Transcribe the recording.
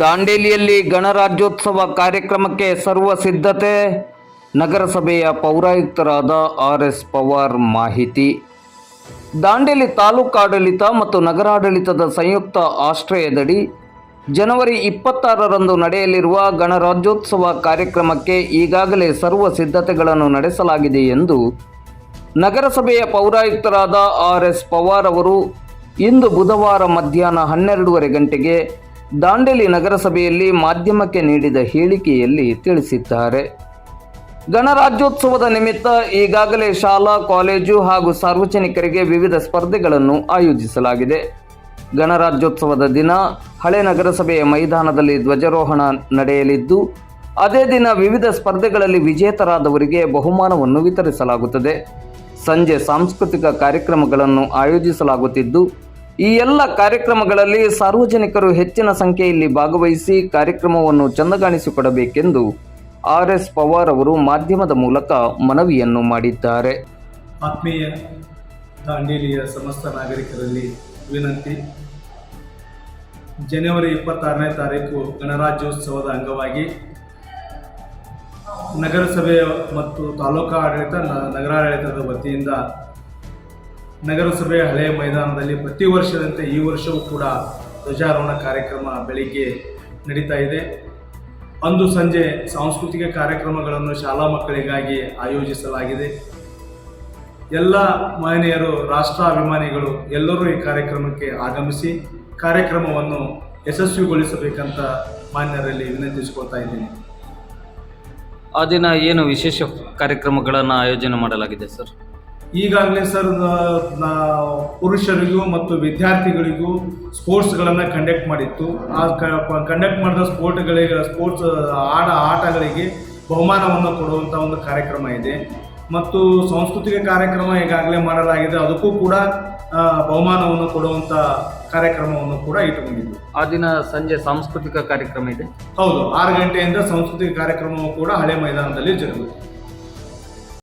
ದಾಂಡೇಲಿಯಲ್ಲಿ ಗಣರಾಜ್ಯೋತ್ಸವ ಕಾರ್ಯಕ್ರಮಕ್ಕೆ ಸರ್ವ ಸಿದ್ಧತೆ, ನಗರಸಭೆಯ ಪೌರಾಯುಕ್ತರಾದ ಆರ್ ಎಸ್ ಪವಾರ್ ಮಾಹಿತಿ. ದಾಂಡೇಲಿ ತಾಲೂಕಾಡಳಿತ ಮತ್ತು ನಗರಾಡಳಿತದ ಸಂಯುಕ್ತ ಆಶ್ರಯದಡಿ ಜನವರಿ ಇಪ್ಪತ್ತಾರರಂದು ನಡೆಯಲಿರುವ ಗಣರಾಜ್ಯೋತ್ಸವ ಕಾರ್ಯಕ್ರಮಕ್ಕೆ ಈಗಾಗಲೇ ಸರ್ವ ಸಿದ್ಧತೆಗಳನ್ನು ನಡೆಸಲಾಗಿದೆ ಎಂದು ನಗರಸಭೆಯ ಪೌರಾಯುಕ್ತರಾದ ಆರ್ ಎಸ್ ಪವಾರ್ ಅವರು ಇಂದು ಬುಧವಾರ ಮಧ್ಯಾಹ್ನ ಹನ್ನೆರಡೂವರೆ ಗಂಟೆಗೆ ದಾಂಡೇಲಿ ನಗರಸಭೆಯಲ್ಲಿ ಮಾಧ್ಯಮಕ್ಕೆ ನೀಡಿದ ಹೇಳಿಕೆಯಲ್ಲಿ ತಿಳಿಸಿದ್ದಾರೆ. ಗಣರಾಜ್ಯೋತ್ಸವದ ನಿಮಿತ್ತ ಈಗಾಗಲೇ ಶಾಲಾ, ಕಾಲೇಜು ಹಾಗೂ ಸಾರ್ವಜನಿಕರಿಗೆ ವಿವಿಧ ಸ್ಪರ್ಧೆಗಳನ್ನು ಆಯೋಜಿಸಲಾಗಿದೆ. ಗಣರಾಜ್ಯೋತ್ಸವದ ದಿನ ಹಳೆ ನಗರಸಭೆಯ ಮೈದಾನದಲ್ಲಿ ಧ್ವಜಾರೋಹಣ ನಡೆಯಲಿದ್ದು, ಅದೇ ದಿನ ವಿವಿಧ ಸ್ಪರ್ಧೆಗಳಲ್ಲಿ ವಿಜೇತರಾದವರಿಗೆ ಬಹುಮಾನವನ್ನು ವಿತರಿಸಲಾಗುತ್ತದೆ. ಸಂಜೆ ಸಾಂಸ್ಕೃತಿಕ ಕಾರ್ಯಕ್ರಮಗಳನ್ನು ಆಯೋಜಿಸಲಾಗುತ್ತಿದ್ದು ಈ ಎಲ್ಲ ಕಾರ್ಯಕ್ರಮಗಳಲ್ಲಿ ಸಾರ್ವಜನಿಕರು ಹೆಚ್ಚಿನ ಸಂಖ್ಯೆಯಲ್ಲಿ ಭಾಗವಹಿಸಿ ಕಾರ್ಯಕ್ರಮವನ್ನು ಚಂದಗಾಣಿಸಿಕೊಡಬೇಕೆಂದು ಆರ್ ಎಸ್ ಪವಾರ್ ಅವರು ಮಾಧ್ಯಮದ ಮೂಲಕ ಮನವಿಯನ್ನು ಮಾಡಿದ್ದಾರೆ. ಆತ್ಮೀಯ ದಾಂಡೇಲಿಯ ಸಮಸ್ತ ನಾಗರಿಕರಲ್ಲಿ ವಿನಂತಿ. ಜನವರಿ ಇಪ್ಪತ್ತಾರನೇ ತಾರೀಕು ಗಣರಾಜ್ಯೋತ್ಸವದ ಅಂಗವಾಗಿ ನಗರಸಭೆ ಮತ್ತು ತಾಲೂಕಾ ಆಡಳಿತ ನಗರಾಡಳಿತದ ವತಿಯಿಂದ ನಗರಸಭೆಯ ಹಳೆಯ ಮೈದಾನದಲ್ಲಿ ಪ್ರತಿ ವರ್ಷದಂತೆ ಈ ವರ್ಷವೂ ಕೂಡ ಧ್ವಜಾರೋಹಣ ಕಾರ್ಯಕ್ರಮ ಬೆಳಿಗ್ಗೆ ನಡೀತಾ ಇದೆ. ಅಂದು ಸಂಜೆ ಸಾಂಸ್ಕೃತಿಕ ಕಾರ್ಯಕ್ರಮಗಳನ್ನು ಶಾಲಾ ಮಕ್ಕಳಿಗಾಗಿ ಆಯೋಜಿಸಲಾಗಿದೆ. ಎಲ್ಲ ಮಹನೀಯರು ರಾಷ್ಟ್ರಾಭಿಮಾನಿಗಳು ಎಲ್ಲರೂ ಈ ಕಾರ್ಯಕ್ರಮಕ್ಕೆ ಆಗಮಿಸಿ ಕಾರ್ಯಕ್ರಮವನ್ನು ಯಶಸ್ವಿಗೊಳಿಸಬೇಕಂತ ಮಾನ್ಯರಲ್ಲಿ ವಿನಂತಿಸಿಕೊಳ್ತಾ ಇದ್ದೀನಿ. ಆ ದಿನ ಏನು ವಿಶೇಷ ಕಾರ್ಯಕ್ರಮಗಳನ್ನು ಆಯೋಜನೆ ಮಾಡಲಾಗಿದೆ ಸರ್? ಈಗಾಗಲೇ ಸರ್ ಪುರುಷರಿಗೂ ಮತ್ತು ವಿದ್ಯಾರ್ಥಿಗಳಿಗೂ ಸ್ಪೋರ್ಟ್ಸ್ಗಳನ್ನು ಕಂಡಕ್ಟ್ ಮಾಡಿತ್ತು. ಆ ಕಂಡಕ್ಟ್ ಮಾಡಿದ ಸ್ಪೋರ್ಟ್ಗಳಿಗೆ ಸ್ಪೋರ್ಟ್ಸ್ ಆಡ ಆಟಗಳಿಗೆ ಬಹುಮಾನವನ್ನು ಕೊಡುವಂಥ ಒಂದು ಕಾರ್ಯಕ್ರಮ ಇದೆ. ಮತ್ತು ಸಾಂಸ್ಕೃತಿಕ ಕಾರ್ಯಕ್ರಮ ಈಗಾಗಲೇ ಮಾಡಲಾಗಿದೆ. ಅದಕ್ಕೂ ಕೂಡ ಬಹುಮಾನವನ್ನು ಕೊಡುವಂಥ ಕಾರ್ಯಕ್ರಮವನ್ನು ಕೂಡ ಇಟ್ಟುಕೊಂಡಿದ್ದು. ಆ ದಿನ ಸಂಜೆ ಸಾಂಸ್ಕೃತಿಕ ಕಾರ್ಯಕ್ರಮ ಇದೆ? ಹೌದು ಆರು ಗಂಟೆಯಿಂದ ಸಾಂಸ್ಕೃತಿಕ ಕಾರ್ಯಕ್ರಮವು ಕೂಡ ಹಳೆ ಮೈದಾನದಲ್ಲಿ ಜರುಗುತ್ತೆ